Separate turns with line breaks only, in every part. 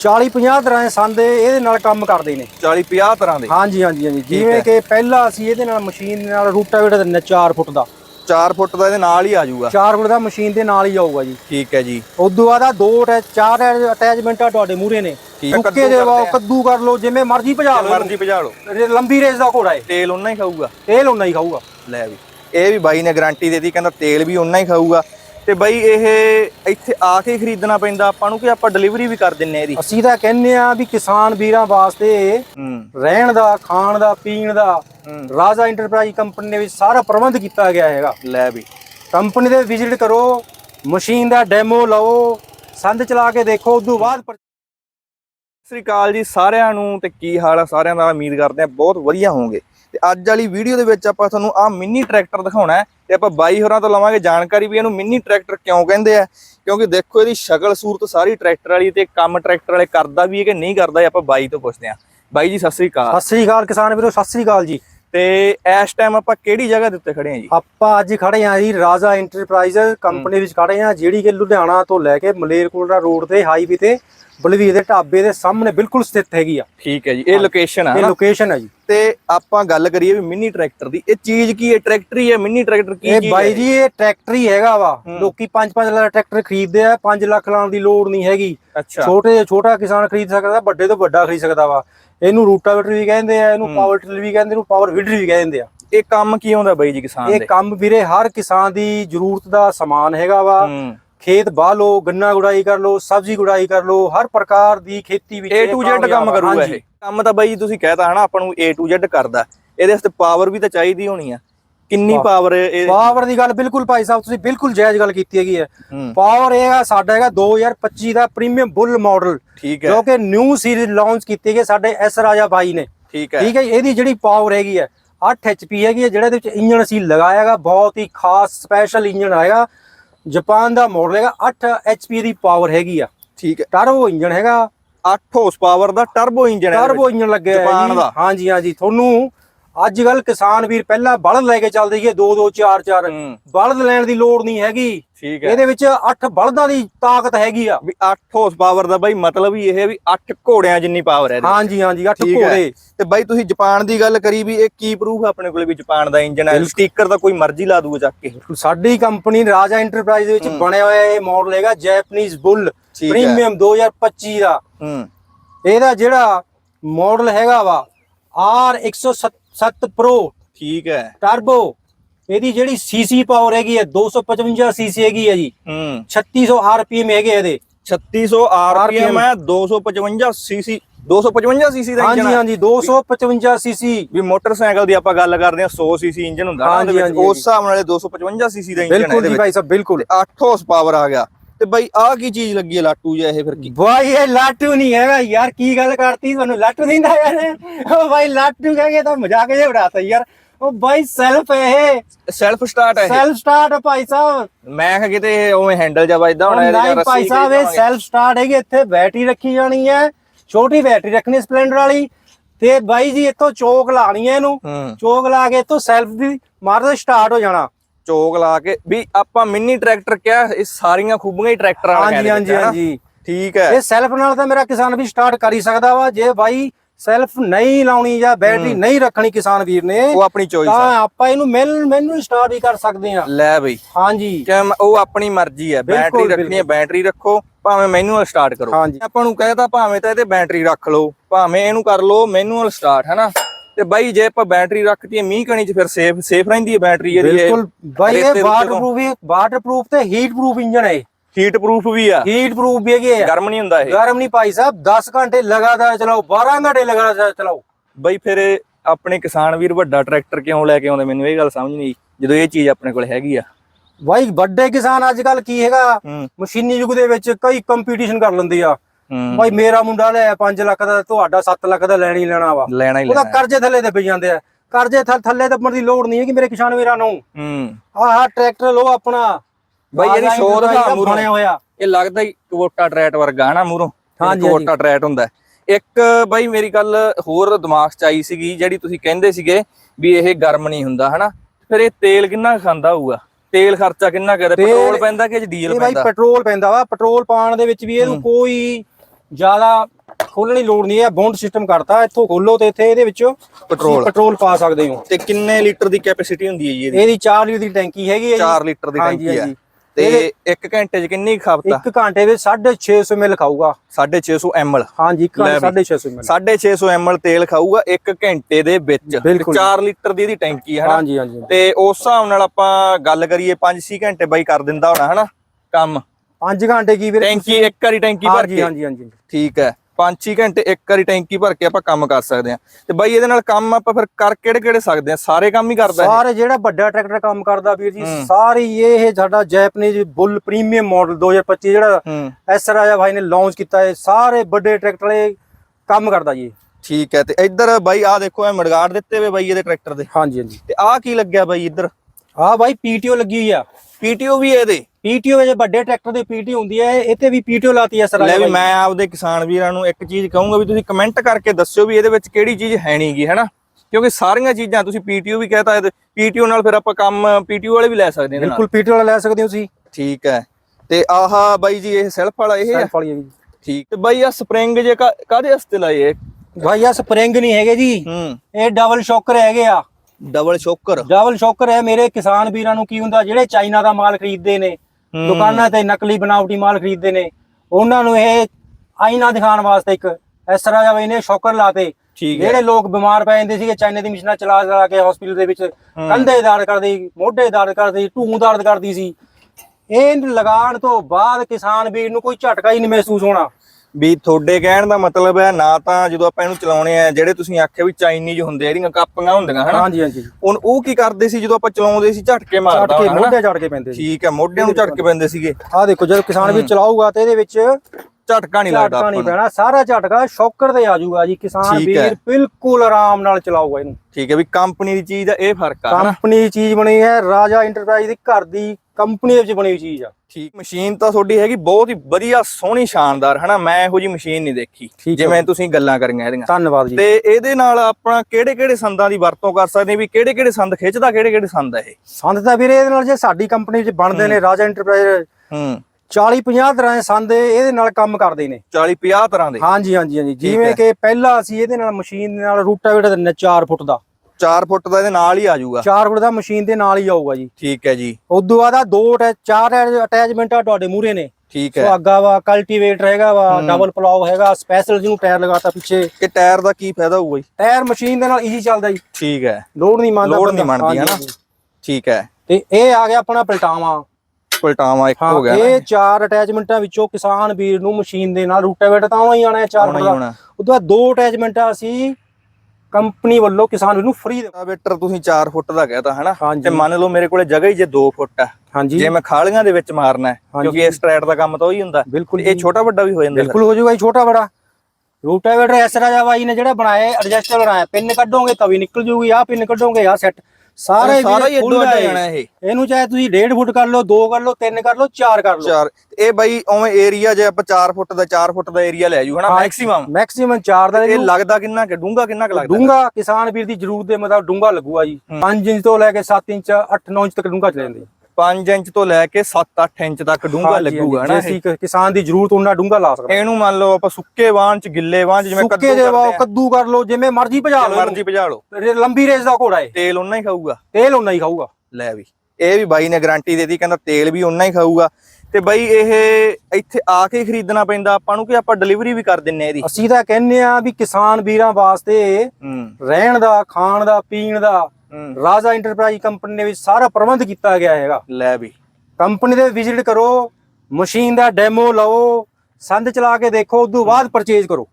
40 50 ਤਰ੍ਹਾਂ ਦੇ ਸੰਦ ਇਹਦੇ ਨਾਲ ਕੰਮ ਕਰਦੇ ਨੇ।
40 50 ਤਰ੍ਹਾਂ ਦੇ?
ਹਾਂਜੀ ਹਾਂਜੀ ਹਾਂਜੀ। ਜਿਵੇਂ ਕਿ ਪਹਿਲਾਂ ਅਸੀਂ ਇਹਦੇ ਨਾਲ ਮਸ਼ੀਨ ਦੇ ਨਾਲ ਰੂਟਾਵੇਟਰ ਦਿੰਦੇ 4 ਫੁੱਟ ਦਾ।
4 ਫੁੱਟ ਦਾ ਇਹਦੇ ਨਾਲ ਹੀ ਆ ਜਾਊਗਾ?
4 ਫੁੱਟ ਦਾ ਮਸ਼ੀਨ ਦੇ ਨਾਲ ਹੀ ਆਊਗਾ ਜੀ।
ਠੀਕ ਹੈ ਜੀ।
ਉਸ ਤੋਂ ਬਾਅਦ ਆ ਦੋ ਚਾਰ ਅਟੈਚਮੈਂਟਾਂ ਤੁਹਾਡੇ ਮੂਹਰੇ ਨੇ। ਚੁੱਕੇ
ਕੱਦੂ
ਦੇ
ਆ।
ਕੱਦੂ ਕਰ ਲਓ ਜਿਵੇਂ ਮਰਜ਼ੀ ਭਜਾ ਲਓ।
ਮਰਜ਼ੀ ਭਜਾ ਲਓ।
ਲੰਬੀ ਰੇਸ ਦਾ ਘੋੜਾ ਏ
ਤੇਲ ਉਹਨਾਂ ਹੀ ਖਾਊਗਾ?
ਤੇਲ ਹੁੰਦਾ ਹੀ ਖਾਊਗਾ।
ਲੈ ਵੀ। ਇਹ ਵੀ ਬਾਈ ਨੇ ਗਾਰੰਟੀ ਦੇਤੀ ਕਹਿੰਦਾ ਤੇਲ ਵੀ ਉਹਨਾਂ ਹੀ ਖਾਊਗਾ। ਤੇ ਬਾਈ ਇਹ ਇੱਥੇ ਆ ਕੇ ਖਰੀਦਣਾ ਪੈਂਦਾ ਆਪਾਂ ਨੂੰ ਕਿ ਆਪਾਂ ਡਿਲੀਵਰੀ ਵੀ ਕਰ ਦਿੰਨੇ ਇਹਦੀ?
ਅਸੀਂ ਤਾਂ ਕਹਿੰਨੇ ਆ ਵੀ ਕਿਸਾਨ ਵੀਰਾਂ ਵਾਸਤੇ ਰਹਿਣ ਦਾ ਖਾਣ ਦਾ ਪੀਣ ਦਾ। ਰਾਜਾ ਇੰਟਰਪ੍ਰਾਈਜ਼ ਕੰਪਨੀ ਦੇ ਵਿੱਚ ਸਾਰਾ ਪ੍ਰਬੰਧ ਕੀਤਾ ਗਿਆ ਹੈਗਾ।
ਲੈ ਵੀ।
ਕੰਪਨੀ ਦੇ ਵਿਜ਼ਿਟ ਕਰੋ ਮਸ਼ੀਨ ਦਾ ਡੈਮੋ ਲਓ ਸੰਦ ਚਲਾ ਕੇ ਦੇਖੋ ਉਸ ਤੋਂ ਬਾਅਦ
ਸ੍ਰੀ ਅਕਾਲ ਜੀ ਸਾਰਿਆਂ ਨੂੰ ਤੇ ਕੀ ਹਾਲ ਆ? ਸਾਰਿਆਂ ਦਾ ਉਮੀਦ ਕਰਦੇ ਆ ਬਹੁਤ ਵਧੀਆ ਹੋਵੋਗੇ। ਤੇ ਅੱਜ ਵਾਲੀ ਵੀਡੀਓ ਦੇ ਵਿੱਚ ਆਪਾਂ ਤੁਹਾਨੂੰ ਆਹ ਮਿੰਨੀ ਟਰੈਕਟਰ ਦਿਖਾਉਣਾ ਹੈ ਤੇ ਆਪਾਂ ਬਾਈ ਹੋਰਾਂ ਤੋਂ ਲਵਾਂਗੇ ਜਾਣਕਾਰੀ ਵੀ ਇਹਨੂੰ ਮਿੰਨੀ ਟਰੈਕਟਰ ਕਿਉਂ ਕਹਿੰਦੇ ਆ। ਕਿਉਂਕਿ ਦੇਖੋ ਇਹਦੀ ਸ਼ਕਲ ਸੂਰਤ ਸਾਰੀ ਟਰੈਕਟਰ ਵਾਲੀ ਤੇ ਕੰਮ ਟਰੈਕਟਰ ਵਾਲੇ ਕਰਦਾ ਵੀ ਹੈ ਕਿ ਨਹੀਂ ਕਰਦਾ ਆਪਾਂ ਬਾਈ ਤੋਂ ਪੁੱਛਦੇ ਆ ਬਾਈ ਜੀ ਸਤਿ ਸ੍ਰੀ ਅਕਾਲ।
ਸਤਿ ਸ੍ਰੀ ਅਕਾਲ ਕਿਸਾਨ ਵੀਰੋ ਸਤਿ ਸ੍ਰੀ ਅਕਾਲ ਜੀ।
ਤੇ ਇਸ ਟਾਈਮ ਆਪਾਂ ਕਿਹੜੀ ਜਗ੍ਹਾ ਦੇ ਉੱਤੇ ਖੜੇ ਆ ਜੀ?
ਆਪਾਂ ਅੱਜ ਖੜੇ ਆਂ ਜੀ ਰਾਜਾ ਇੰਟਰਪ੍ਰਾਈਜ਼ ਕੰਪਨੀ ਵਿੱਚ ਖੜੇ ਆਂ ਜਿਹੜੀ ਕਿ ਲੁਧਿਆਣਾ ਤੋਂ ਲੈ ਕੇ ਮਲੇਰਕੋਟਲਾ ਰੋਡ ਤੇ ਹਾਈਵੇ ਤੇ ਬਲਵੀਰ ਦੇ ਢਾਬੇ ਦੇ ਸਾਹਮਣੇ ਬਿਲਕੁਲ ਸਥਿਤ ਹੈਗੀ ਆ।
ਠੀਕ ਹੈ ਜੀ ਇਹ ਲੋਕੇਸ਼ਨ ਆ
ਇਹ? ਲੋਕੇਸ਼ਨ ਹੈ ਜੀ।
ਤੇ ਆਪਾਂ ਗੱਲ ਕਰੀਏ ਵੀ ਮਿੰਨੀ ਟਰੈਕਟਰ ਦੀ ਇਹ ਚੀਜ਼ ਕੀ ਹੈ? ਟਰੈਕਟਰ ਹੀ ਹੈ ਮਿੰਨੀ ਟਰੈਕਟਰ ਕੀ
ਇਹ
ਚੀਜ਼
ਬਾਈ
ਹੈ
ਜੀ? ਇਹ ਟਰੈਕਟਰ ਹੀ ਹੈਗਾ ਵਾ। ਲੋਕੀ 5-5 ਲੱਖ ਟਰੈਕਟਰ ਖਰੀਦਦੇ ਆ 5 ਲੱਖ ਲਾਉਣ ਦੀ ਲੋੜ ਨਹੀਂ ਹੈਗੀ। ਛੋਟੇ ਛੋਟਾ ਕਿਸਾਨ ਖਰੀਦ ਸਕਦਾ ਵੱਡੇ ਤੋਂ ਵੱਡਾ ਖਰੀਦ ਸਕਦਾ ਵਾ। ਇਹਨੂੰ ਰੂਟਾਵੇਟਰ ਵੀ ਕਹਿੰਦੇ ਆ ਇਹਨੂੰ। ਪਾਵਰ ਟਿਲਰ ਵੀ ਕਹਿੰਦੇ ਇਹਨੂੰ ਪਾਵਰ ਵੀਡਰ ਵੀ ਕਹਿੰਦੇ ਆ।
ਇਹ ਕੰਮ ਕੀ ਆਉਂਦਾ ਬਾਈ ਜੀ ਕਿਸਾਨ
ਇਹ
ਦੇ?
ਕੰਮ ਵੀਰੇ ਹਰ ਕਿਸਾਨ ਦੀ ਜ਼ਰੂਰਤ ਦਾ ਸਮਾਨ ਹੈਗਾ ਵਾ। ਖੇਤ ਬਾਹ ਲਓ ਗੰਨਾ ਗੁਡਾਈ ਕਰ ਲਓ ਸਬਜ਼ੀ ਗੁਡਾਈ ਕਰ ਲਓ ਹਰ ਪ੍ਰਕਾਰ ਦੀ ਖੇਤੀ ਵਿੱਚ
A to Z ਕੰਮ। ਕਰੂਗਾ। ਇਹ। ਕੰਮ ਤਾਂ ਬਾਈ ਤੁਸੀਂ ਕਹਿਤਾ ਹਨਾ ਆਪਾਂ ਨੂੰ A to Z ਕਰਦਾ। ਇਹਦੇ ਵਾਸਤੇ ਪਾਵਰ ਵੀ ਤਾਂ ਚਾਹੀਦੀ ਹੋਣੀ ਆ। ਕਿੰਨੀ ਪਾਵਰ ਇਹ
ਪਾਵਰ ਦੀ ਗੱਲ ਬਿਲਕੁਲ ਭਾਈ ਸਾਹਿਬ ਤੁਸੀਂ ਬਿਲਕੁਲ ਜਾਇਜ਼ ਗੱਲ ਕੀਤੀ ਹੈਗੀ ਹੈ
ਹੂੰ,
ਪਾਵਰ ਇਹ ਆ ਸਾਡਾ ਹੈਗਾ 2025 ਦਾ ਪ੍ਰੀਮੀਅਮ ਬੁੱਲ ਮਾਡਲ
ਠੀਕ ਹੈ।
ਜੋ ਕਿ ਨਿਊ ਸੀਰੀਜ਼ ਲਾਂਚ ਕੀਤੀ ਗਈ ਸਾਡੇ ਐਸ ਰਾਜਾ ਬਾਈ ਨੇ।
ਠੀਕ ਹੈ।
ਠੀਕ ਹੈ ਇਹਦੀ ਜਿਹੜੀ ਪਾਵਰ ਹੈਗੀ ਹੈ 8 HP ਹੈਗੀ ਹੈ ਜਿਹੜਾ ਇਹਦੇ ਵਿੱਚ ਇੰਜਨ ਅਸੀਂ ਲਗਾਇਆ ਹੈਗਾ ਬਹੁਤ ਹੀ ਖਾਸ ਸਪੈਸ਼ਲ ਇੰਜਨ ਆਏਗਾ ਜਾਪਾਨ ਦਾ ਮਾਡਲ ਹੈਗਾ 8 HP ਦੀ ਪਾਵਰ ਹੈਗੀ ਆ
ਠੀਕ ਹੈ
ਟਰਬੋ ਇੰਜਨ ਹੈਗਾ
8 ਹਾਰਸ ਪਾਵਰ ਦਾ ਟਰਬੋ ਇੰਜਨ ਹੈ
ਟਰਬੋ ਇੰਜਨ ਲੱਗਿਆ ਹੋਇਆ
ਜਾਪਾਨ। ਦਾ।
ਹਾਂਜੀ ਹਾਂਜੀ ਤੁਹਾਨੂੰ ਅੱਜ ਕੱਲ ਕਿਸਾਨ ਵੀਰ ਪਹਿਲਾਂ ਬਲਦ ਲੈ ਕੇ ਚੱਲਦੇ ਸੀਗੇ 2 2 4 4
ਹੂੰ,
ਬਲਦ ਲੈਣ ਦੀ ਲੋੜ ਨਹੀਂ ਹੈਗੀ।
ਠੀਕ ਹੈ।
ਇਹਦੇ ਵਿੱਚ 8 ਬਲਦਾਂ ਦੀ ਤਾਕਤ ਹੈਗੀ ਆ।
ਵੀ 8 ਹਾਰਸ ਪਾਵਰ ਦਾ ਬਾਈ ਮਤਲਬ ਹੀ ਇਹ ਹੈ ਵੀ 8 ਘੋੜਿਆਂ ਜਿੰਨੀ ਪਾਵਰ ਹੈ
ਹਾਂਜੀ ਹਾਂਜੀ 8
ਠੀਕ ਹੈ।
ਘੋੜੇ।
ਤੇ ਬਾਈ ਤੁਸੀਂ ਜਾਪਾਨ ਦੀ ਗੱਲ ਕਰੀ ਵੀ ਇਹ ਕੀ ਪ੍ਰੂਫ ਆਪਣੇ ਕੋਲੇ ਵੀ ਜਾਪਾਨ ਦਾ ਇੰਜਨ ਹੈ। ਸਟicker ਤਾਂ ਕੋਈ ਮਰਜ਼ੀ ਲਾ ਦੂਗਾ ਚੱਕ ਕੇ।
ਸਾਡੀ ਕੰਪਨੀ ਰਾਜਾ ਇੰਟਰਪ੍ਰਾਈਜ਼ ਦੇ ਵਿੱਚ। ਬਣਿਆ ਹੋਇਆ ਇਹ ਮਾਡਲ ਹੈਗਾ ਜੈਪਨੀਜ਼ ਬੁੱਲ ਪ੍ਰੀਮੀਅਮ 2025 ਦਾ
ਹੂੰ।
ਇਹਦਾ ਜਿਹੜਾ ਮਾਡਲ ਹੈਗਾ ਵਾ R107 Pro
ਠੀਕ ਹੈ।
ਟਰਬੋ ਇਹਦੀ ਜਿਹੜੀ ਸੀਸੀ ਪਾਵਰ ਹੈਗੀ ਹੈ 255 ਸੀਸੀ ਹੈਗੀ ਹੈ ਜੀ।
ਹੂੰ।
3600 ਆਰਪੀਐਮ ਹੈਗੇ ਇਹਦੇ।
3600 ਆਰਪੀਐਮ ਹੈ 255 ਸੀਸੀ 255 ਸੀਸੀ ਦਾ ਇੰਜਨ
ਹਾਂਜੀ ਹਾਂਜੀ 255 ਸੀਸੀ
ਵੀ ਮੋਟਰਸਾਈਕਲ ਦੀ ਆਪਾਂ ਗੱਲ ਕਰਦੇ ਹਾਂ 100 ਸੀਸੀ ਇੰਜਨ ਹੁੰਦਾ ਨਾ ਉਹਦੇ ਵਿੱਚ ਉਸ ਹਿਸਾਬ ਨਾਲ ਇਹ 255 ਸੀਸੀ ਦਾ ਇੰਜਨ ਹੈ
ਬਿਲਕੁਲ ਜੀ ਭਾਈ ਸਾਹਿਬ ਬਿਲਕੁਲ।
8 ਹਾਰਸ ਪਾਵਰ ਆ ਗਿਆ। ਤੇ ਬਾਈ ਆਹ ਕੀ ਚੀਜ਼ ਲੱਗੀ ਹੈ ਲਾਟੂ ਜਿਹਾ ਇਹ ਫਿਰ ਕੀ?
ਭਾਈ ਇਹ ਲਾਟੂ ਨਹੀਂ ਹੈਗਾ ਯਾਰ ਕੀ ਗੱਲ ਕਰਤੀ ਤੁਹਾਨੂੰ ਲਾਟੂ ਦਿੰਦਾ ਯਾਰ। ਉਹ ਭਾਈ ਲਾਟੂ ਕਹੇਗੇ ਤਾਂ ਮਜ਼ਾਕ ਜਿਹਾ ਉਡਾਤਾ ਯਾਰ। ਉਹ ਭਾਈ ਸੈਲਫ ਇਹ।
ਸੈਲਫ ਸਟਾਰਟ ਹੈ
ਸੈਲਫ ਸਟਾਰਟ ਹੈ ਭਾਈ ਸਾਹਿਬ।
ਮੈਂ ਕਿਹਾ ਕਿਤੇ ਉਵੇਂ ਹੈਂਡਲ ਜਾਂ ਵੱਜਦਾ ਹੋਣਾ ਇਹਦੇ
ਨਹੀਂ
ਜਾਂ
ਭਾਈ ਸਾਹਿਬ ਇਹ ਸੈਲਫ ਸਟਾਰਟ ਹੈਗੀ ਇੱਥੇ ਬੈਟਰੀ ਰੱਖੀ ਜਾਣੀ ਹੈ। ਛੋਟੀ ਬੈਟਰੀ ਰੱਖਣੀ ਸਪਲੈਂਡਰ ਵਾਲੀ। ਤੇ ਬਾਈ ਜੀ ਇੱਥੋਂ ਚੋਕ ਲਾਣੀ ਹੈ ਇਹਨੂੰ। ਚੋਕ ਲਾ ਕੇ ਇੱਥੋਂ ਸੈਲਫ ਦੀ ਮਾਰਦੇ ਸਟਾਰਟ ਹੋ ਜਾਣਾ।
ਚੋਕ ਲਾ ਕੇ ਵੀ ਆਪਾਂ ਮਿੰਨੀ ਟਰੈਕਟਰ ਕਿਹਾ ਇਹ ਸਾਰੀਆਂ ਖੂਬੀਆਂ ਹੀ ਟਰੈਕਟਰ ਵਾਲੀਆਂ
ਹਾਂਜੀ ਹਾਂਜੀ ਹਾਂਜੀ।
ਠੀਕ ਹੈ।
ਇਹ ਸੈਲਫ ਨਾਲ ਤਾਂ ਮੇਰਾ ਕਿਸਾਨ ਵੀ ਸਟਾਰਟ ਕਰ ਹੀ ਸਕਦਾ ਵਾ। ਜੇ ਬਾਈ ਸੈਲਫ ਨਹੀਂ ਲਾਉਣੀ ਜਾਂ ਬੈਟਰੀ ਨਹੀਂ ਰੱਖਣੀ ਕਿਸਾਨ ਵੀਰ ਨੇ
ਉਹ ਆਪਣੀ ਚੋਇਸ ਹੈ
ਤਾਂ ਆਪਾਂ ਇਹਨੂੰ ਮੈਨ ਮੈਨੂੰ ਸਟਾਰਟ ਵੀ ਕਰ ਸਕਦੇ ਹਾਂ।
ਲੈ ਬਈ।
ਹਾਂਜੀ।
ਉਹ ਆਪਣੀ ਮਰਜ਼ੀ ਹੈ। ਬੈਟਰੀ ਰੱਖਣੀ ਹੈ ਬੈਟਰੀ ਰੱਖੋ ਭਾਵੇਂ ਮੈਨੂਅਲ ਸਟਾਰਟ ਕਰੋ।
ਹਾਂਜੀ।
ਆਪਾਂ ਨੂੰ ਕਹਿਤਾ ਭਾਵੇਂ ਤਾਂ ਇਹਦੇ ਬੈਟਰੀ ਰੱਖ ਲਓ ਭਾਵੇਂ ਇਹਨੂੰ ਕਰ ਲਓ ਮੈਨੂਅਲ ਸਟਾਰਟ ਹੈਨਾ ਤੇ ਬਾਈ ਜੇ ਆਪਾਂ ਬੈਟਰੀ ਰੱਖਤੀ ਹੈ ਮੀਂਹ ਕਣੀ ਚ ਫਿਰ ਸੇਫ ਸੇਫ ਰਹਿੰਦੀ ਹੈ ਬੈਟਰੀ ਇਹਦੀ
ਬਿਲਕੁਲ। ਬਾਈ ਇਹ ਵਾਟਰ। ਪ੍ਰੂਫ ਹੈ ਵਾਟਰ ਪ੍ਰੂਫ ਤੇ ਹੀਟ ਪ੍ਰੂਫ ਇੰਜਨ ਹੈ
ਹੀਟ ਪ੍ਰੂਫ ਵੀ ਆ।
ਹੀਟ ਪ੍ਰੂਫ ਵੀ ਹੈਗੇ ਆ।
ਗਰਮ ਨਹੀਂ ਹੁੰਦਾ ਇਹ।
ਗਰਮ ਨਹੀਂ ਭਾਈ ਸਾਹਿਬ। 10 ਘੰਟੇ ਲਗਾਤਾਰ ਚਲਾਓ 12 ਘੰਟੇ ਲਗਾਤਾਰ ਚਲਾਓ।
ਬਾਈ ਫਿਰ ਆਪਣੇ ਕਿਸਾਨ ਵੀਰ ਵੱਡਾ ਟਰੈਕਟਰ ਕਿਉਂ ਲੈ ਕੇ ਆਉਂਦੇ? ਮੈਨੂੰ ਇਹ ਗੱਲ ਸਮਝ ਨਹੀਂ ਜਦੋਂ ਇਹ ਚੀਜ਼ ਆਪਣੇ ਕੋਲ ਹੈਗੀ ਆ।
ਬਾਈ ਵੱਡੇ ਕਿਸਾਨ ਅੱਜ ਕੱਲ ਕੀ ਹੈਗਾ? ਮਸ਼ੀਨੀ ਯੁੱਗ ਦੇ ਵਿੱਚ ਕਈ ਕੰਪੀਟੀਸ਼ਨ ਕਰ ਲੈਂਦੇ ਆ। ਬਾਈ ਮੇਰਾ ਮੁੰਡਾ ਲੈ 5 ਲੱਖ ਦਾ ਤੁਹਾਡਾ 7 ਲੱਖ ਦਾ ਲੈਣੀ ਲੈਣਾ ਵਾ।
ਲੈਣਾ ਹੀ
ਉਹਦਾ ਕਰਜ਼ੇ ਥੱਲੇ ਤੇ ਪਈ ਜਾਂਦੇ ਆ। ਕਰਜ਼ੇ ਥੱਲੇ ਦੱਬਣ ਦੀ ਲੋੜ ਨਹੀਂ ਹੈ ਕਿ ਮੇਰੇ ਕਿਸਾਨ ਵੀਰਾਂ ਨੂੰ।
ਹੂੰ।
ਆਹ ਟਰੈਕਟਰ ਲਓ ਆਪਣਾ।
ਬਾਈ ਇਹਦੀ
ਇੰਟਰਪ੍ਰਾਈਜ਼
ਦਾ।
ਬਣਿਆ ਹੋਇਆ।
ਇਹ ਲੱਗਦਾ ਹੀ ਕਵੋਟਾ ਟਰੈਟ ਵਰਗਾ ਹਨਾ ਮੂਰੋਂ ਕਵੋਟਾ ਟਰੈਟ ਹੁੰਦਾ। ਇੱਕ ਬਾਈ ਮੇਰੀ ਗੱਲ ਹੋਰ ਦਿਮਾਗ 'ਚ ਆਈ ਸੀਗੀ ਜਿਹੜੀ ਤੁਸੀਂ ਕਹਿੰਦੇ ਸੀਗੇ ਵੀ ਇਹ ਗਰਮ ਨਹੀਂ ਹੁੰਦਾ ਹਨਾ? ਫਿਰ ਇਹ ਤੇਲ ਕਿੰਨਾ ਖਾਂਦਾ ਹੋਊਗਾ? ਤੇਲ ਖਰਚਾ ਕਿੰਨਾ ਕਰੇ ਪੈਟਰੋਲ ਪੈਂਦਾ ਕਿ ਡੀਜ਼ਲ
ਇਹ ਬਾਈ
ਪੈਂਦਾ?
ਪੈਟਰੋਲ ਪੈਂਦਾ ਵਾ। ਪੈਟਰੋਲ ਪਾਉਣ ਦੇ ਵਿੱਚ ਵੀ ਇਹਨੂੰ ਕੋਈ ਜ਼ਿਆਦਾ ਖੋਲਣ ਦੀ ਲੋੜ ਨਹੀਂ ਹੈ ਬੌਂਡ ਸਿਸਟਮ ਕਰਤਾ ਇੱਥੋਂ ਖੋਲੋ ਤੇ ਇੱਥੇ ਇਹਦੇ ਵਿੱਚੋਂ
ਪੈਟਰੋਲ
ਪੈਟਰੋਲ ਪਾ ਸਕਦੇ ਹੋ।
ਤੇ ਕਿੰਨੇ ਲੀਟਰ ਦੀ ਕੈਪੈਸਿਟੀ ਹੁੰਦੀ ਹੈ ਜੀ ਇਹਦੀ?
ਇਹਦੀ 4 ਲੀਟਰ ਦੀ ਟੈਂਕੀ ਹੈਗੀ ਹੈ ਜੀ।
4 ਲੀਟਰ ਦੀ
ਹਾਂਜੀ,
ਟੈਂਕੀ ਹੈ।
ਹਾਂਜੀ।
ਤੇ 1 ਘੰਟੇ 'ਚ ਕਿੰਨੀ ਖਪਤ ਆ
ਇੱਕ ਘੰਟੇ ਵਿੱਚ 650 ਮਿਲ ਖਾਊਗਾ।
650 ml
ਹਾਂਜੀ ਇੱਕ
ਲੈ
ਘੰਟੇ
ਵੀ।
650 ਮਿਲ
650 ml ਤੇਲ ਖਾਊਗਾ 1 ਘੰਟੇ ਦੇ ਵਿੱਚ।
ਬਿਲਕੁਲ।
4 ਲੀਟਰ ਦੀ ਇਹਦੀ ਟੈਂਕੀ ਹੈ ਹਨਾ?
ਹਾਂਜੀ ਹਾਂਜੀ।
ਤੇ ਉਸ ਹਿਸਾਬ ਨਾਲ ਆਪਾਂ ਗੱਲ ਕਰੀਏ 5-6 ਘੰਟੇ ਬਾਈ ਕਰ ਦਿੰਦਾ ਹੋਣਾ ਹਨਾ? ਕੰਮ।
5 ਘੰਟੇ ਕੀ ਵੀਰੇ
ਟੈਂਕੀ ਇੱਕ ਵਾਰੀ ਟੈਂਕੀ ਭਰ ਕੇ।
ਹਾਂਜੀ ਹਾਂਜੀ।
ਠੀਕ ਹੈ। 5-6 ਘੰਟੇ ਇੱਕ ਵਾਰੀ ਟੈਂਕੀ ਭਰ ਕੇ ਆਪਾਂ ਕੰਮ ਕਰ ਸਕਦੇ ਹਾਂ। ਤੇ ਬਾਈ ਇਹਦੇ ਨਾਲ ਕੰਮ ਆਪਾਂ ਫਿਰ ਕਰ ਕਿਹੜੇ ਕਿਹੜੇ ਸਕਦੇ ਹਾਂ? ਸਾਰੇ ਕੰਮ ਹੀ ਕਰਦਾ ਇਹ?
ਸਾਰੇ ਜਿਹੜਾ ਵੱਡਾ ਟਰੈਕਟਰ ਕੰਮ ਕਰਦਾ ਵੀਰ ਜੀ। ਸਾਰੀ ਇਹ ਸਾਡਾ ਜੈਪਨੀਜ਼ ਬੁੱਲ ਪ੍ਰੀਮੀਅਮ ਮਾਡਲ 2025 ਜਿਹੜਾ ਐਸ ਰਾਜਾ ਭਾਈ ਨੇ ਲਾਂਚ ਕੀਤਾ ਹੈ ਸਾਰੇ ਵੱਡੇ ਟਰੈਕਟਰ ਵਾਲੇ ਕੰਮ ਕਰਦਾ ਜੀ ਇਹ।
ਠੀਕ ਹੈ ਤੇ ਇੱਧਰ ਬਾਈ ਆ ਦੇਖੋ ਇਹ ਮੜਗਾੜ ਦਿੱਤੇ ਹੋਏ ਬਾਈ ਇਹਦੇ ਟਰੈਕਟਰ ਦੇ।
ਹਾਂਜੀ ਹਾਂਜੀ।
ਤੇ ਆਹ ਕੀ ਲੱਗਿਆ ਬਾਈ ਇੱਧਰ?
ਆਹ ਭਾਈ ਪੀਟੀਓ ਲੱਗੀ ਹੋਈ ਆ।
ਪੀਟੀਓ ਵੀ ਇਹਦੇ।
ਪੀਟੀਓ ਵਿੱਚ ਵੱਡੇ ਟਰੈਕਟਰ ਦੀ ਪੀਟੀ ਹੁੰਦੀ ਹੈ ਇੱਥੇ ਵੀ ਪੀਟੀਓ ਲਾਤੀ ਐਸ
ਲੈ
ਰਾਜਾ
ਵੀ ਮੈਂ ਆਪਦੇ ਕਿਸਾਨ ਵੀਰਾਂ ਨੂੰ ਇੱਕ ਚੀਜ਼ ਕਹੂੰਗਾ ਵੀ ਤੁਸੀਂ ਕਮੈਂਟ ਕਰਕੇ ਦੱਸਿਓ ਵੀ ਇਹਦੇ ਵਿੱਚ ਕਿਹੜੀ ਚੀਜ਼ ਹੈ ਨਹੀਂਗੀ ਹੈਨਾ? ਕਿਉਂਕਿ ਸਾਰੀਆਂ ਚੀਜ਼ਾਂ ਤੁਸੀਂ ਪੀਟੀਓ ਵੀ ਕਹਤਾ ਪੀਟੀਓ ਨਾਲ ਫਿਰ ਆਪਾਂ ਕੰਮ ਪੀਟੀਓ ਵਾਲੇ ਵੀ ਲੈ ਸਕਦੇ ਹਾਂ
ਬਿਲਕੁਲ ਪੀਟੀਓ ਵਾਲਾ ਲੈ ਸਕਦੇ ਹੋ ਤੁਸੀਂ।
ਠੀਕ ਹੈ। ਤੇ ਆਹ ਬਾਈ ਜੀ ਇਹ ਸੈਲਫ ਵਾਲਾ ਇਹ ਹੈ?
ਸੈਲਫ ਵਾਲੀ ਹੈ ਜੀ।
ਠੀਕ। ਤੇ ਬਾਈ ਆ ਸਪਰਿੰਗ ਜੇ ਕਾ- ਕਾਹਦੇ ਵਾਸਤੇ ਲਾਏ ਇਹ?
ਭਾਈ ਆ ਸਪਰਿੰਗ ਨਹੀਂ ਹੈਗੇ ਜੀ।
ਹੂੰ।
ਇਹ ਡਬਲ ਸ਼ੌਕਰ ਹੈਗੇ ਆ।
Double shocker.
ਡਬਲ ਸ਼ੌਕਰ ਹੈ ਮੇਰੇ ਕਿਸਾਨ ਵੀਰਾਂ ਨੂੰ ਕੀ ਹੁੰਦਾ ਜਿਹੜੇ ਚਾਈਨਾ ਦਾ ਮਾਲ ਖਰੀਦਦੇ ਨੇ। ਦੁਕਾਨਾਂ ਤੇ ਨਕਲੀ ਬਣਾਵਟੀ ਮਾਲ ਖਰੀਦਦੇ ਨੇ ਉਹਨਾਂ ਨੂੰ ਇਹ ਆਈਨਾ ਦਿਖਾਉਣ ਵਾਸਤੇ ਇੱਕ ਇਸ ਤਰ੍ਹਾਂ ਜਿਹਾ ਇਹਨੇ ਸ਼ੌਕਰ ਲਾਤੇ। ਜਿਹੜੇ ਲੋਕ ਬਿਮਾਰ ਪੈ ਜਾਂਦੇ ਸੀਗੇ ਚਾਈਨਾ ਦੀ ਮਸ਼ੀਨਾਂ ਚਲਾ ਚਲਾ ਕੇ ਹਸਪੀਟਲ ਦੇ ਵਿੱਚ ਕੰਧੇ ਦਰਦ ਕਰਦੀ ਮੋਢੇ ਦਰਦ ਕਰਦੀ ਢੂਹ ਦਰਦ ਕਰਦੀ ਸੀ। ਇਹ ਲਗਾਉਣ ਤੋਂ ਬਾਅਦ ਕਿਸਾਨ ਵੀਰ ਨੂੰ ਕੋਈ ਝਟਕਾ ਹੀ ਨਹੀਂ ਮਹਿਸੂਸ ਹੋਣਾ।
ਵੀ ਤੁਹਾਡੇ ਕਹਿਣ ਦਾ ਮਤਲਬ ਹੈ ਨਾ ਤਾਂ ਜਦੋਂ ਆਪਾਂ ਇਹਨੂੰ ਚਲਾਉਣੇ ਆ ਜਿਹੜੇ ਤੁਸੀਂ ਆਖਿਆ ਵੀ ਚਾਈਨੀਜ਼ ਹੁੰਦੇ ਆ ਜਿਹੜੀਆਂ ਕਾਪੀਆਂ ਹੁੰਦੀਆਂ ਹਨਾ?
ਹਾਂਜੀ ਹਾਂਜੀ।
ਹੁਣ ਉਹ ਕੀ ਕਰਦੇ ਸੀ ਜਦੋਂ ਆਪਾਂ ਚਲਾਉਂਦੇ ਸੀ ਝਟਕੇ ਮਾਰਦਾ
ਝਟਕੇ? ਮੋਢੇ ਝੜ ਕੇ ਪੈਂਦੇ ਸੀ।
ਠੀਕ ਹੈ ਮੋਢਿਆਂ ਨੂੰ ਝਟਕੇ ਪੈਂਦੇ ਸੀਗੇ।
ਆਹ ਦੇਖੋ ਜਦੋਂ ਕਿਸਾਨ ਵੀਰ ਚਲਾਊਗਾ ਤੇ ਇਹਦੇ ਵਿੱਚ
ਝਟਕਾ ਨਹੀਂ ਲੱਗਦਾ
ਝਟਕਾ ਨਹੀਂ ਪੈਣਾ ਸਾਰਾ ਝਟਕਾ ਸ਼ੌਕਰ ਤੇ ਆ ਜਾਊਗਾ ਜੀ। ਕਿਸਾਨ। ਵੀਰ ਬਿਲਕੁਲ ਆਰਾਮ ਨਾਲ ਚਲਾਊਗਾ ਇਹਨੂੰ।
ਠੀਕ ਹੈ ਵੀ ਕੰਪਨੀ ਦੀ ਚੀਜ਼ ਦਾ ਇਹ ਫ਼ਰਕ ਆ
ਕੰਪਨੀ ਚੀਜ਼ ਬਣੀ ਹੈ ਰਾਜਾ ਇੰਟਰਪ੍ਰਾਈਜ਼ ਦੀ ਘਰ ਦੀ ਕੰਪਨੀ ਦੇ ਵਿੱਚ ਬਣੀ ਹੋਈ ਚੀਜ਼ ਆ।
ਠੀਕ ਮਸ਼ੀਨ ਤਾਂ ਤੁਹਾਡੀ ਹੈਗੀ ਬਹੁਤ ਹੀ ਵਧੀਆ ਸੋਹਣੀ ਸ਼ਾਨਦਾਰ ਹਨਾ? ਮੈਂ ਇਹੋ ਜੀ ਮਸ਼ੀਨ ਨਹੀਂ ਦੇਖੀ
ਹੈ
ਜਿਵੇਂ ਤੁਸੀਂ ਗੱਲਾਂ ਕਰੀਆਂ ਇਹਦੀਆਂ।
ਧੰਨਵਾਦ ਜੀ।
ਤੇ ਇਹਦੇ ਨਾਲ ਆਪਣਾ ਕਿਹੜੇ ਕਿਹੜੇ ਸੰਦਾਂ ਦੀ ਵਰਤੋਂ ਕਰ ਸਕਦੇ ਹਾਂ ਵੀ ਕਿਹੜੇ ਕਿਹੜੇ ਸੰਦ ਖਿੱਚਦਾ ਕਿਹੜੇ ਕਿਹੜੇ ਸੰਦ ਆ ਇਹ?
ਸੰਦ ਤਾਂ ਵੀਰੇ ਇਹਦੇ ਨਾਲ ਜੇ ਸਾਡੀ ਕੰਪਨੀ ਵਿੱਚ ਬਣਦੇ ਨੇ ਰਾਜਾ ਇੰਟਰਪ੍ਰਾਈਜ਼
ਹੂੰ।
40 50 ਤਰ੍ਹਾਂ ਦੇ ਸੰਦ ਇਹਦੇ ਨਾਲ ਕੰਮ ਕਰਦੇ ਨੇ।
40 50 ਤਰ੍ਹਾਂ ਦੇ?
ਹਾਂਜੀ ਹਾਂਜੀ ਹਾਂਜੀ।
ਹੈ।
ਜਿਵੇਂ ਕਿ ਪਹਿਲਾਂ ਅਸੀਂ ਇਹਦੇ ਨਾਲ ਮਸ਼ੀਨ ਦੇ ਨਾਲ ਰੂਟਾਵੇਟਰ ਦਿੰਦੇ 4 ਫੁੱਟ ਦਾ।
4 ਫੁੱਟ ਦਾ ਇਹਦੇ ਨਾਲ ਹੀ ਆ ਜਾਊਗਾ।
4 ਫੁੱਟ ਦਾ ਮਸ਼ੀਨ ਦੇ ਨਾਲ ਹੀ ਆਊਗਾ ਜੀ।
ਠੀਕ ਹੈ ਜੀ।
ਉਸ ਤੋਂ ਬਾਅਦ ਆ ਦੋ ਚਾਰ ਅਟੈਚਮੈਂਟਾਂ ਤੁਹਾਡੇ ਮੂਹਰੇ ਨੇ।
ਠੀਕ ਹੈ।
ਸੁਹਾਗਾ ਵਾ ਕਲਟੀਵੇਟਰ ਹੈਗਾ ਵਾ ਡਬਲ ਪਲਾਉ ਹੈਗਾ ਸਪੈਸ਼ਲ ਜਿਹਨੂੰ ਟਾਇਰ ਲਗਾਤਾ ਪਿੱਛੇ।
ਕਿ ਟਾਇਰ ਦਾ ਕੀ ਫਾਇਦਾ ਹੋਊਗਾ ਜੀ?
ਟਾਇਰ ਮਸ਼ੀਨ ਦੇ ਨਾਲ ਈਜ਼ੀ ਚੱਲਦਾ ਜੀ।
ਠੀਕ ਹੈ।
ਲੋਡ ਨਹੀਂ ਮੰਨਦਾ
ਲੋਡ ਨਹੀਂ। ਮੰਨਦੀ
ਹਾਂਜੀ,
ਹਨਾ ਠੀਕ ਹੈ।
ਤੇ ਇਹ ਆ ਗਿਆ ਆਪਣਾ ਪਲਟਾਵਾ।
ਪਲਟਾਵਾ ਇੱਕ
ਹਾਂ
ਹੋ ਗਿਆ
ਇਹ ਚਾਰ ਅਟੈਚਮੈਂਟਾਂ ਵਿੱਚੋਂ ਕਿਸਾਨ ਵੀਰ ਨੂੰ ਮਸ਼ੀਨ ਦੇ ਨਾਲ ਰੂਟਾਵੇਟਰ ਤਾਂ ਆਉਣਾ ਹੀ ਆਣਾ ਹੈ ਚਾਰ
ਹੀ
ਫੁੱਟ ਦਾ। ਬਾਅਦ ਦੋ ਅਟੈਚਮੈਂਟਾਂ ਅਸੀਂ ਕੰਪਨੀ ਵੱਲੋਂ ਕਿਸਾਨ ਵੀਰ ਨੂੰ ਫ੍ਰੀ
ਰੂਟਾਵੇਟਰ ਤੁਸੀਂ 4 ਫੁੱਟ ਦਾ ਕਹਿਤਾ ਹਨਾ। ਤੇ ਮੰਨ ਲਓ ਮੇਰੇ ਕੋਲੇ ਜਗ੍ਹਾ ਹੀ ਜੇ 2 ਫੁੱਟ ਹੈ
ਹਾਂਜੀ।
ਜੇ ਮੈਂ ਖਾਲੀਆਂ ਦੇ ਵਿੱਚ ਮਾਰਨਾ ਹੈ। ਕਿਉਂਕਿ ਇਹ ਸਟ੍ਰੈਟ ਦਾ ਕੰਮ ਤਾਂ ਉਹੀ ਹੁੰਦਾ।
ਬਿਲਕੁਲ
ਇਹ। ਛੋਟਾ ਵੱਡਾ ਵੀ ਹੋ ਜਾਂਦਾ।
ਬਿਲਕੁਲ ਹੋ ਜਾਊਗਾ ਜੀ ਛੋਟਾ ਬੜਾ ਰੂਟਾਵੇਟਰ ਐਸ ਰਾਜਾ ਬਾਈ ਨੇ ਜਿਹੜਾ ਬਣਾਇਆ ਐਡਜਸਟਰ ਬਣਾਇਆ। ਪਿੰਨ ਕੱਢੋਗੇ ਤਵੀ ਨਿਕਲ ਜੂਗੀ ਆ ਪਿੰਨ ਕੱਢੋਗੇ ਆ ਸੈੱਟ ਸਾਰੇ
ਸਾਰਾ ਹੀ ਅੱਡ
ਖੁੱਲ੍ਹਾ
ਜਾਣਾ ਇਹ।
ਇਹਨੂੰ ਚਾਹੇ ਤੁਸੀਂ 1.5 ਫੁੱਟ ਕਰ ਲਓ 2 ਕਰ ਲਓ 3 ਕਰ ਲਓ 4 ਕਰ ਲਓ।
ਚਾਰ। ਇਹ ਬਾਈ ਉਵੇਂ ਏਰੀਆ ਜੇ ਆਪਾਂ 4 ਫੁੱਟ ਦਾ 4 ਫੁੱਟ ਦਾ ਏਰੀਆ ਲੈ ਜੂ ਹਨਾ? ਮੈਕਸਿਮਮ
ਮੈਕਸਿਮਮ 4 ਦਾ
ਇਹ ਲੱਗਦਾ ਕਿੰਨਾ ਕਿ ਡੂੰਗਾ ਕਿੰਨਾ ਕਿ ਲੱਗਦਾ?
ਡੂੰਗਾ ਕਿਸਾਨ ਵੀਰ ਦੀ ਜ਼ਰੂਰਤ ਦੇ ਮੁਤਾਬਕ ਡੂੰਗਾ ਲੱਗੂਗਾ ਜੀ। 5 ਇੰਚ ਤੋਂ ਲੈ ਕੇ 7 ਇੰਚ 8-9 ਇੰਚ ਤੱਕ ਡੂੰਗਾ ਚਲੇ ਜਾਂਦੇ
5 ਇੰਚ ਤੋਂ ਲੈ ਕੇ 7-8 ਇੰਚ ਤੱਕ ਡੂੰਗਾ ਲੱਗੂਗਾ।
ਜੇ ਅਸੀਂ ਕਿਸਾਨ ਦੀ ਜ਼ਰੂਰਤ ਉਹਨਾਂ ਡੂੰਗਾ ਲਾ ਸਕਦੇ।
ਇਹਨੂੰ ਮੰਨ ਲਓ ਆਪਾਂ ਸੁੱਕੇ ਵਾਹਣ ਚ ਗਿੱਲੇ ਵਾਹਣ ਚ ਜਿਵੇਂ ਕੱਦੂ
ਸੁੱਕੇ ਦੇ ਕੱਦੂ ਕਰ ਲਓ ਜਿਵੇਂ ਮਰਜ਼ੀ ਭਜਾ ਲਓ
ਮਰਜ਼ੀ ਭਜਾ ਲਓ।
ਲੰਬੀ ਰੇਸ ਦਾ ਘੋੜਾ ਏ
ਤੇਲ ਉਹਨਾਂ ਹੀ ਖਾਊਗਾ।
ਤੇਲ ਉਹਨਾਂ ਹੀ ਖਾਊਗਾ।
ਲੈ ਵੀ ਇਹ ਵੀ ਬਾਈ ਨੇ ਗਾਰੰਟੀ ਦੇ ਦਿੱਤੀ ਕਹਿੰਦਾ ਤੇਲ ਵੀ ਉਹਨਾਂ ਹੀ ਖਾਊਗਾ। ਤੇ ਬਾਈ ਇਹ ਇੱਥੇ ਆ ਕੇ ਖਰੀਦਣਾ ਪੈਂਦਾ ਆਪਾਂ ਨੂੰ ਕਿ ਆਪਾਂ ਡਿਲੀਵਰੀ ਵੀ ਕਰ ਦਿੰਨੇ ਇਹਦੀ?
ਅਸੀਂ ਤਾਂ ਕਹਿੰਨੇ ਆ ਵੀ ਕਿਸਾਨ ਵੀਰਾਂ ਵਾਸਤੇ ਰਹਿਣ ਦਾ ਖਾਣ ਦਾ ਪੀਣ ਦਾ ਰਾਜਾ ਇੰਟਰਪ੍ਰਾਈਜ਼ ਕੰਪਨੀ ਨੇ ਵਿੱਚ ਸਾਰਾ ਪ੍ਰਬੰਧ ਕੀਤਾ ਗਿਆ ਹੈਗਾ।
ਲੈ ਵੀ।
ਕੰਪਨੀ ਦੇ ਵਿਜ਼ਿਟ ਕਰੋ ਮਸ਼ੀਨ ਦਾ ਡੈਮੋ ਲਓ ਸੰਦ ਚਲਾ ਕੇ ਦੇਖੋ ਉਸ ਤੋਂ ਬਾਅਦ ਪਰਚੇਜ਼ ਕਰੋ।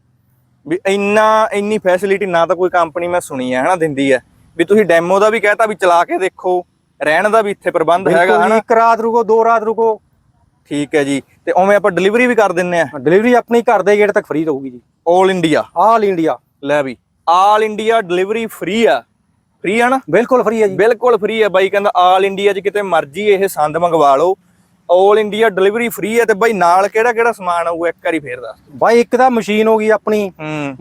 ਵੀ ਇੰਨਾ ਇੰਨੀ ਫੈਸਿਲਿਟੀ ਨਾ ਤਾਂ ਕੋਈ ਕੰਪਨੀ ਮੈਂ ਸੁਣੀ ਹੈ ਹਨਾ ਦਿੰਦੀ ਹੈ ਵੀ ਤੁਸੀਂ ਡੈਮੋ ਦਾ ਵੀ ਕਹਿਤਾ ਵੀ ਚਲਾ ਕੇ ਦੇਖੋ ਰਹਿਣ ਦਾ ਵੀ ਇੱਥੇ ਪ੍ਰਬੰਧ ਹੈਗਾ ਹਨਾ।
ਇੱਕ ਰਾਤ ਰੁਕੋ ਦੋ ਰਾਤ ਰੁਕੋ।
ਠੀਕ ਹੈ ਜੀ। ਤੇ ਉਵੇਂ ਆਪਾਂ ਡਿਲੀਵਰੀ ਵੀ ਕਰ ਦਿੰਨੇ ਆ।
ਡਿਲੀਵਰੀ ਆਪਣੀ ਘਰ ਦੇ ਗੇਟ ਤੱਕ ਫ੍ਰੀ ਰਹੂਗੀ ਜੀ।
올 ਇੰਡੀਆ
ਆਲ ਇੰਡੀਆ
ਲੈ ਵੀ। ਆਲ ਇੰਡੀਆ ਡਿਲੀਵਰੀ ਫ੍ਰੀ ਆ। ਫ੍ਰੀ ਆ ਨਾ?
ਬਿਲਕੁਲ ਫ੍ਰੀ ਹੈ ਜੀ।
ਬਿਲਕੁਲ ਫ੍ਰੀ ਹੈ ਬਾਈ ਕਹਿੰਦਾ ਆਲ ਇੰਡੀਆ 'ਚ ਕਿਤੇ ਮਰਜ਼ੀ ਇਹ ਸੰਦ ਮੰਗਵਾ ਲਓ। ਆਲ ਇੰਡੀਆ ਡਿਲੀਵਰੀ ਫ੍ਰੀ ਹੈ ਤੇ ਬਾਈ ਨਾਲ ਕਿਹੜਾ ਕਿਹੜਾ ਸਮਾਨ ਆਊਗਾ ਇੱਕ ਵਾਰੀ ਫੇਰ ਦੱਸ।
ਬਾਈ ਇੱਕ ਤਾਂ ਮਸ਼ੀਨ ਹੋ ਗਈ ਆਪਣੀ।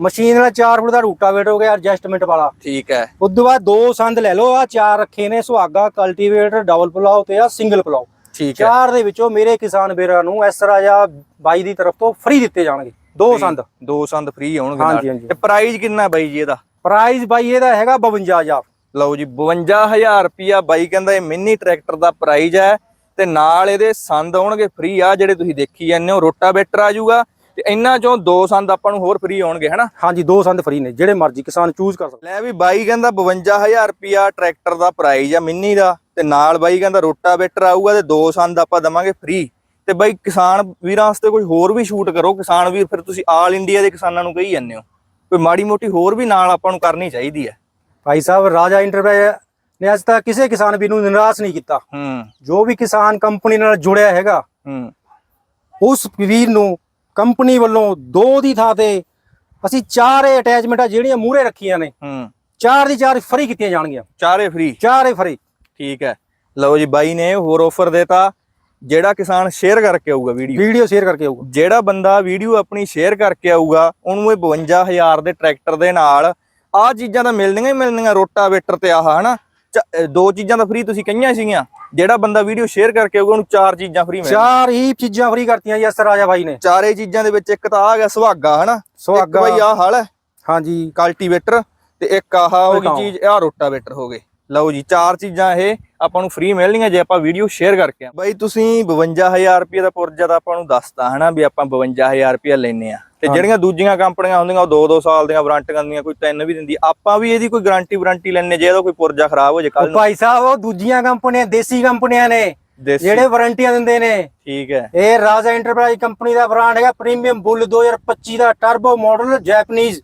ਮਸ਼ੀਨ ਨਾਲ 4 ਫੁੱਟ ਦਾ ਰੂਟਾਵੇਟਰ ਹੋ ਗਿਆ ਐਡਜਸਟਮੈਂਟ ਵਾਲਾ।
ਠੀਕ ਹੈ।
ਉਸ ਤੋਂ ਬਾਅਦ ਦੋ ਸੰਦ ਲੈ ਲਓ ਆ ਚਾਰ ਰੱਖੇ ਨੇ ਸੁਹਾਗਾ ਕਲਟੀਵੇਟਰ ਡਬਲ ਪਲਾਉ ਤੇ ਆ ਸਿੰਗਲ ਪਲਾਉ
ਠੀਕ ਹੈ।
ਚਾਰ ਦੇ ਵਿੱਚੋਂ ਮੇਰੇ ਕਿਸਾਨ ਵੀਰਾਂ ਨੂੰ ਇਸ ਤਰ੍ਹਾਂ ਜਾਂ ਬਾਈ ਦੀ ਤਰਫ ਤੋਂ ਫ੍ਰੀ ਦਿੱਤੇ ਜਾਣਗੇ। ਦੋ। ਸੰਦ।
ਦੋ ਸੰਦ ਫ੍ਰੀ
ਹਾਂਜੀ,
ਨਾਲ। ਤੇ ਪ੍ਰਾਈਸ ਕਿੰਨਾ ਬਾਈ ਜੀ ਇਹਦਾ?
ਪ੍ਰਾਈਸ ਬਾਈ ਇਹਦਾ ਹੈਗਾ 52000
ਲਓ ਜੀ 52000 ਰੁਪਿਆ ਬਾਈ ਕਹਿੰਦਾ ਇਹ ਮਿੰਨੀ ਟਰੈਕਟਰ ਦਾ ਪ੍ਰਾਈਸ ਹੈ ਤੇ ਨਾਲ ਇਹਦੇ ਸੰਦ ਆਉਣਗੇ ਫ੍ਰੀ ਆ ਜਿਹੜੇ ਤੁਸੀਂ ਦੇਖੀ ਜਾਂਦੇ ਹੋ ਰੋਟਾਵੇਟਰ ਆ ਜਾਊਗਾ ਤੇ ਇਹਨਾਂ ਚੋਂ ਦੋ ਸੰਦ ਆਪਾਂ ਨੂੰ ਹੋਰ ਫ੍ਰੀ ਆਉਣਗੇ ਹਨਾ?
ਹਾਂਜੀ ਦੋ ਸੰਦ ਫ੍ਰੀ ਨੇ ਜਿਹੜੇ ਮਰਜ਼ੀ ਕਿਸਾਨ ਚੂਜ਼ ਕਰ ਸਕਦਾ।
ਲੈ ਵੀ ਬਾਈ ਕਹਿੰਦਾ 52000 ਰੁਪਿਆ ਟਰੈਕਟਰ ਦਾ ਪ੍ਰਾਈਸ ਆ ਮਿੰਨੀ ਦਾ ਤੇ ਨਾਲ ਬਾਈ ਕਹਿੰਦਾ ਰੋਟਾਵੇਟਰ ਆਊਗਾ ਤੇ ਦੋ ਸੰਦ ਆਪਾਂ ਦਵਾਂਗੇ ਫ੍ਰੀ ਤੇ ਬਾਈ ਕਿਸਾਨ ਵੀਰਾਂ ਵਾਸਤੇ ਕੋਈ ਹੋਰ ਵੀ ਸ਼ੂਟ ਕਰੋ ਕਿਸਾਨ ਵੀਰ ਫਿਰ ਤੁਸੀਂ ਆਲ ਇੰਡੀਆ ਦੇ ਕਿਸਾਨਾਂ ਨੂੰ ਕਹੀ ਜਾਂਦੇ ਹੋ। ਕੋਈ ਮਾੜੀ ਮੋਟੀ ਹੋਰ ਵੀ ਨਾਲ ਆਪਾਂ ਨੂੰ ਕਰਨੀ ਚਾਹੀਦੀ ਹੈ।
ਭਾਈ ਸਾਹਿਬ ਰਾਜਾ ਇੰਟਰਪ੍ਰਾਈਜ਼ ਨੇ ਅੱਜ ਤੱਕ ਕਿਸੇ ਕਿਸਾਨ ਵੀਰ ਨੂੰ ਨਿਰਾਸ਼ ਨਹੀਂ ਕੀਤਾ।
ਹੂੰ।
ਜੋ ਵੀ ਕਿਸਾਨ ਕੰਪਨੀ ਨਾਲ ਜੁੜਿਆ ਹੈਗਾ
ਹੂੰ।
ਉਸ ਵੀਰ ਨੂੰ ਕੰਪਨੀ ਵੱਲੋਂ ਦੋ ਦੀ ਥਾਂ ਤੇ ਅਸੀਂ ਚਾਰੇ ਅਟੈਚਮੈਂਟਾਂ ਜਿਹੜੀਆਂ ਮੂਹਰੇ ਰੱਖੀਆਂ ਨੇ।
ਹੂੰ।
ਚਾਰ ਦੀ ਚਾਰ ਫ੍ਰੀ ਕੀਤੀਆਂ ਜਾਣਗੀਆਂ।
ਚਾਰੇ ਫ੍ਰੀ
ਚਾਰੇ ਫ੍ਰੀ
ਠੀਕ ਹੈ। ਲਓ ਜੀ ਬਾਈ ਨੇ ਹੋਰ ਆਫਰ ਦੇਤਾ ਜਿਹੜਾ ਕਿਸਾਨ ਸ਼ੇਅਰ ਕਰਕੇ ਆਊਗਾ ਵੀਡੀਓ
ਵੀਡੀਓ ਸ਼ੇਅਰ ਕਰਕੇ ਆਊਗਾ।
ਜਿਹੜਾ ਬੰਦਾ ਵੀਡੀਓ ਆਪਣੀ ਸ਼ੇਅਰ ਕਰਕੇ ਆਊਗਾ ਉਹਨੂੰ ਇਹ 52000 ਦੇ ਟਰੈਕਟਰ ਦੇ ਨਾਲ ਆਹ ਚੀਜ਼ਾਂ ਤਾਂ ਮਿਲਣੀਆਂ ਹੀ ਮਿਲਣੀਆਂ ਰੋਟਾਵੇਟਰ ਤੇ ਆਹ ਹਨਾ? ਦੋ ਚੀਜ਼ਾਂ ਤਾਂ ਫ੍ਰੀ ਤੁਸੀਂ ਕਹੀਆਂ ਸੀਗੀਆਂ। ਜਿਹੜਾ ਬੰਦਾ ਵੀਡੀਓ ਸ਼ੇਅਰ ਕਰਕੇ ਆਊਗਾ ਉਹਨੂੰ ਚਾਰ ਚੀਜ਼ਾਂ ਫ੍ਰੀ ਮਿਲਣਗੀਆਂ।
ਚਾਰ ਹੀ ਚੀਜ਼ਾਂ ਫ੍ਰੀ ਕਰਤੀਆਂ ਜੀ ਅਸਰ ਰਾਜਾ ਭਾਈ ਨੇ।
ਚਾਰੇ ਚੀਜ਼ਾਂ ਦੇ ਵਿੱਚ ਇੱਕ ਤਾਂ ਆ ਗਿਆ ਸੁਹਾਗਾ ਹਨਾ?
ਸੁਹਾਗਾ।
ਬਾਈ ਆਹ ਹਲ
ਹਾਂਜੀ।
ਕਲਟੀਵੇਟਰ ਤੇ ਇੱਕ ਆਹ ਹੋ ਗਈ। ਚੀਜ਼ ਆਹ ਰੋਟਾਵੇਟਰ ਹੋ ਗਏ। ਲਓ ਜੀ ਚਾਰ ਚੀਜ਼ਾਂ ਇਹ। ਆਪਾਂ ਨੂੰ ਫ੍ਰੀ ਮਿਲਣਗੀਆਂ ਜੇ ਆਪਾਂ ਵੀਡੀਓ ਸ਼ੇਅਰ ਕਰਕੇ ਆ ਬਾਈ ਤੁਸੀਂ 52000 ਰੁਪਏ ਦਾ ਪੁਰਜਾ ਤਾਂ ਆਪਾਂ ਨੂੰ ਦੱਸਤਾ ਹਨਾ ਵੀ ਆਪਾਂ 52000 ਰੁਪਏ ਲੈਨੇ ਆ ਤੇ ਜਿਹੜੀਆਂ ਦੂਜੀਆਂ ਕੰਪਨੀਆਂ ਹੁੰਦੀਆਂ ਉਹ 2-2 ਸਾਲ ਦੀਆਂ ਵਾਰੰਟੀਆਂ ਦਿੰਦੀਆਂ ਕੋਈ ਤਿੰਨ ਵੀ ਦਿੰਦੀ। ਆਪਾਂ ਵੀ ਇਹਦੀ ਕੋਈ ਗਾਰੰਟੀ ਵਾਰੰਟੀ ਲੈਣੇ ਜੇ ਇਹਦਾ ਕੋਈ ਪੁਰਜਾ ਖਰਾਬ ਹੋ ਜੇ ਕੱਲ
ਉਹ ਭਾਈ ਸਾਹਿਬ ਉਹ ਦੂਜੀਆਂ ਕੰਪਨੀਆਂ ਦੇਸੀ ਕੰਪਨੀਆਂ ਨੇ ਜਿਹੜੇ ਵਾਰੰਟੀਆਂ ਦਿੰਦੇ ਨੇ।
ਠੀਕ ਹੈ।
ਇਹ ਰਾਜਾ ਇੰਟਰਪ੍ਰਾਈਜ਼ ਕੰਪਨੀ ਦਾ ਬ੍ਰਾਂਡ ਹੈਗਾ ਪ੍ਰੀਮੀਅਮ ਬੁੱਲ 2025 ਦਾ ਟਰਬੋ ਮਾਡਲ ਜੈਪਨੀਜ਼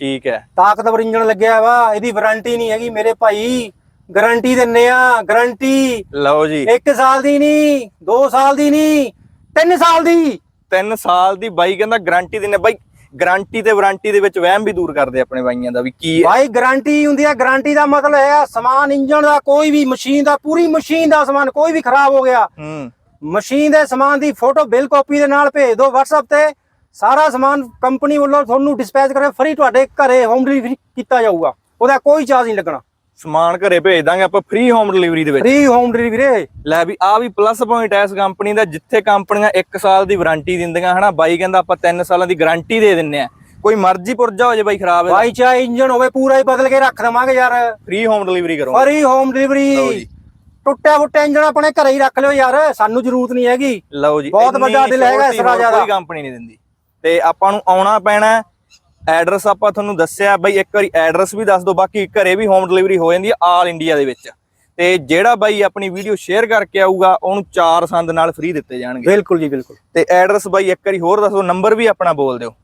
ਠੀਕ ਹੈ।
ਤਾਕਤਵਰ ਇੰਜਣ ਲੱਗਿਆ ਵਾ ਇਹਦੀ ਵਾਰੰਟੀ ਨਹੀਂ ਹੈਗੀ ਮੇਰੇ ਭਾਈ। ਗਾਰੰਟੀ ਦਿੰਨੇ ਆ ਗਾਰੰਟੀ।
ਲਓ ਜੀ।
1 ਸਾਲ ਦੀ ਨਹੀਂ 2 ਸਾਲ ਦੀ ਨਹੀਂ 3 ਸਾਲ ਦੀ।
3 ਸਾਲ ਦੀ ਬਾਈ ਕਹਿੰਦਾ ਗਾਰੰਟੀ ਦਿੰਨੇ ਬਾਈ ਗਾਰੰਟੀ ਤੇ ਵਾਰੰਟੀ ਦੇ ਵਿੱਚ ਵਹਿਮ ਵੀ ਦੂਰ ਕਰਦੇ ਆਪਣੇ ਬਾਈਆਂ ਦਾ ਵੀ ਕੀ
ਭਾਈ ਗਾਰੰਟੀ ਹੁੰਦੀ ਹੈ ਗਾਰੰਟੀ ਦਾ ਮਤਲਬ ਹੈ ਸਮਾਨ ਇੰਜਣ ਦਾ ਕੋਈ ਵੀ ਮਸ਼ੀਨ ਦਾ ਪੂਰੀ ਮਸ਼ੀਨ ਦਾ ਸਮਾਨ ਕੋਈ ਵੀ ਖਰਾਬ ਹੋ ਗਿਆ।
ਹੂੰ।
ਮਸ਼ੀਨ ਦੇ ਸਮਾਨ ਦੀ ਫੋਟੋ ਬਿਲ ਕਾਪੀ ਦੇ ਨਾਲ ਭੇਜ ਦਿਓ WhatsApp ਤੇ। ਸਾਰਾ ਸਮਾਨ ਕੰਪਨੀ ਵੱਲੋਂ ਤੁਹਾਨੂੰ ਡਿਸਪੈਚ ਕਰਕੇ ਫ੍ਰੀ ਤੁਹਾਡੇ ਘਰੇ ਹੋਮ ਡਿਲੀਵਰੀ ਕੀਤਾ ਜਾਊਗਾ। ਉਹਦਾ ਕੋਈ ਚਾਰਜ ਨਹੀਂ ਲੱਗਣਾ।
ਸਮਾਨ ਘਰੇ ਭੇਜ ਦਾਂਗੇ ਆਪਾਂ ਫ੍ਰੀ ਹੋਮ ਡਿਲੀਵਰੀ ਦੇ ਵਿੱਚ।
ਫ੍ਰੀ ਹੋਮ ਡਿਲੀਵਰੀ ਵੀਰੇ।
ਲੈ ਵੀ ਆ ਵੀ ਪਲੱਸ ਪੁਆਇੰਟ ਐ ਇਸ ਕੰਪਨੀ ਦਾ ਜਿੱਥੇ ਕੰਪਨੀਆਂ 1 ਸਾਲ ਦੀ ਵਾਰੰਟੀ ਦਿੰਦੀਆਂ ਹਨਾ? ਬਾਈ ਕਹਿੰਦਾ ਆਪਾਂ 3 ਸਾਲਾਂ ਦੀ ਗਾਰੰਟੀ ਦੇ ਦਿੰਨੇ ਆ। ਕੋਈ ਮਰਜ਼ੀ ਪੁਰਜਾ ਹੋ ਜੇ ਬਾਈ ਖਰਾਬ ਹੈ
ਬਾਈ ਚਾਹੇ ਇੰਜਣ ਹੋਵੇ ਪੂਰਾ ਹੀ ਬਦਲ ਕੇ ਰੱਖ ਦਵਾਂਗੇ ਯਾਰ।
ਫ੍ਰੀ ਹੋਮ ਡਿਲੀਵਰੀ ਕਰੋ।
Free home delivery. ਟੁੱਟਿਆ ਫੁੱਟਿਆ ਇੰਜਣ ਆਪਣੇ ਘਰੇ ਹੀ ਰੱਖ ਲਿਓ ਯਾਰ ਸਾਨੂੰ ਜ਼ਰੂਰਤ ਨਹੀਂ ਹੈਗੀ।
ਲਓ ਜੀ।
ਬਹੁਤ ਵੱਡਾ ਦਿਲ ਹੈਗਾ ਇਸ ਰਾਜਾ ਦਾ।
ਕੋਈ ਕੰਪਨੀ ਨਹੀਂ ਦਿੰਦੀ। ਤੇ ਆਪਾਂ ਨੂੰ ਆਉਣਾ ਪੈਣਾ ਐਡਰੈਸ ਆਪਾਂ ਤੁਹਾਨੂੰ ਦੱਸਿਆ ਬਾਈ ਇੱਕ ਵਾਰੀ ਐਡਰੈਸ ਵੀ ਦੱਸ ਦਿਓ ਬਾਕੀ ਘਰੇ ਵੀ ਹੋਮ ਡਿਲੀਵਰੀ ਹੋ ਜਾਂਦੀ ਹੈ ਆਲ ਇੰਡੀਆ ਦੇ ਵਿੱਚ। ਤੇ ਜਿਹੜਾ ਬਾਈ ਆਪਣੀ ਵੀਡੀਓ ਸ਼ੇਅਰ ਕਰਕੇ ਆਊਗਾ ਉਹਨੂੰ ਚਾਰ ਸੰਦ ਨਾਲ ਫ੍ਰੀ ਦਿੱਤੇ ਜਾਣਗੇ।
ਬਿਲਕੁਲ ਜੀ ਬਿਲਕੁਲ।
ਤੇ ਐਡਰੈਸ ਬਾਈ ਇੱਕ ਵਾਰੀ ਹੋਰ ਦੱਸੋ ਨੰਬਰ ਵੀ ਆਪਣਾ ਬੋਲ ਦਿਓ।